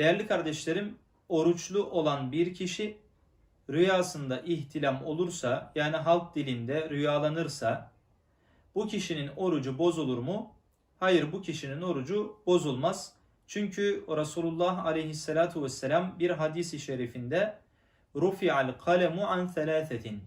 Değerli kardeşlerim, oruçlu olan bir kişi rüyasında ihtilam olursa yani halk dilinde rüyalanırsa bu kişinin orucu bozulur mu? Hayır bu kişinin orucu bozulmaz. Çünkü Resulullah aleyhissalatu vesselam bir hadisi şerifinde Rufi'al kalemu an thelâthetin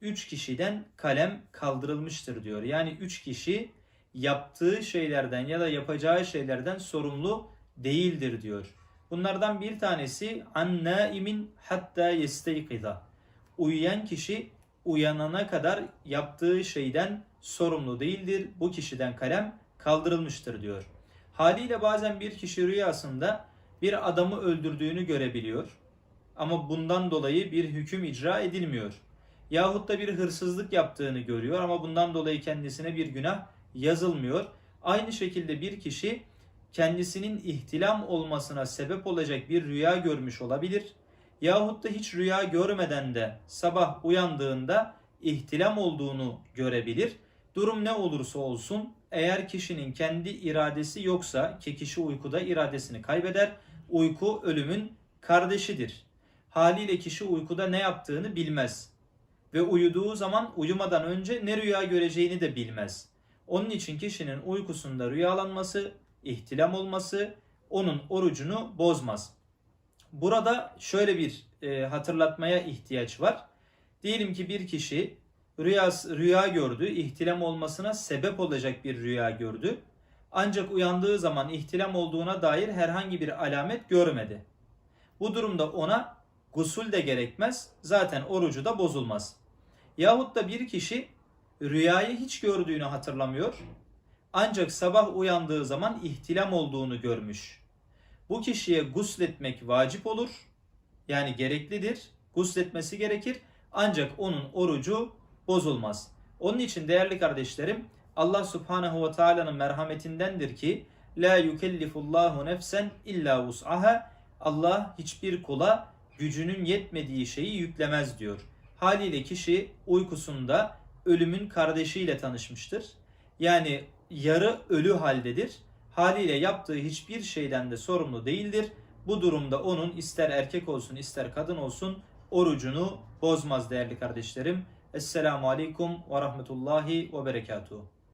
Üç kişiden kalem kaldırılmıştır diyor. Yani üç kişi yaptığı şeylerden ya da yapacağı şeylerden sorumlu değildir diyor. Bunlardan bir tanesi an naimin hatta yesteyqiza. Uyuyan kişi uyanana kadar yaptığı şeyden sorumlu değildir. Bu kişiden kalem kaldırılmıştır diyor. Haliyle bazen bir kişi rüyasında bir adamı öldürdüğünü görebiliyor. Ama bundan dolayı bir hüküm icra edilmiyor. Yahut da bir hırsızlık yaptığını görüyor ama bundan dolayı kendisine bir günah yazılmıyor. Aynı şekilde bir kişi kendisinin ihtilam olmasına sebep olacak bir rüya görmüş olabilir. Yahut da hiç rüya görmeden de sabah uyandığında ihtilam olduğunu görebilir. Durum ne olursa olsun eğer kişinin kendi iradesi yoksa ki kişi uykuda iradesini kaybeder. Uyku ölümün kardeşidir. Haliyle kişi uykuda ne yaptığını bilmez. Ve uyuduğu zaman uyumadan önce ne rüya göreceğini de bilmez. Onun için kişinin uykusunda rüyalanması, ihtilam olması onun orucunu bozmaz. Burada şöyle bir e, hatırlatmaya ihtiyaç var. Diyelim ki bir kişi rüya, rüya gördü, ihtilam olmasına sebep olacak bir rüya gördü. Ancak uyandığı zaman ihtilam olduğuna dair herhangi bir alamet görmedi. Bu durumda ona gusül de gerekmez, zaten orucu da bozulmaz. Yahut da bir kişi rüyayı hiç gördüğünü hatırlamıyor. Ancak sabah uyandığı zaman ihtilam olduğunu görmüş. Bu kişiye gusletmek vacip olur. Yani gereklidir. Gusletmesi gerekir. Ancak onun orucu bozulmaz. Onun için değerli kardeşlerim Allah Subhanahu ve Taala'nın merhametindendir ki la yukellifullahu nefsen illa vus'aha Allah hiçbir kula gücünün yetmediği şeyi yüklemez diyor. Haliyle kişi uykusunda ölümün kardeşiyle tanışmıştır. Yani yarı ölü haldedir. Haliyle yaptığı hiçbir şeyden de sorumlu değildir. Bu durumda onun ister erkek olsun ister kadın olsun orucunu bozmaz değerli kardeşlerim. Esselamu Aleyküm ve Rahmetullahi ve Berekatuhu.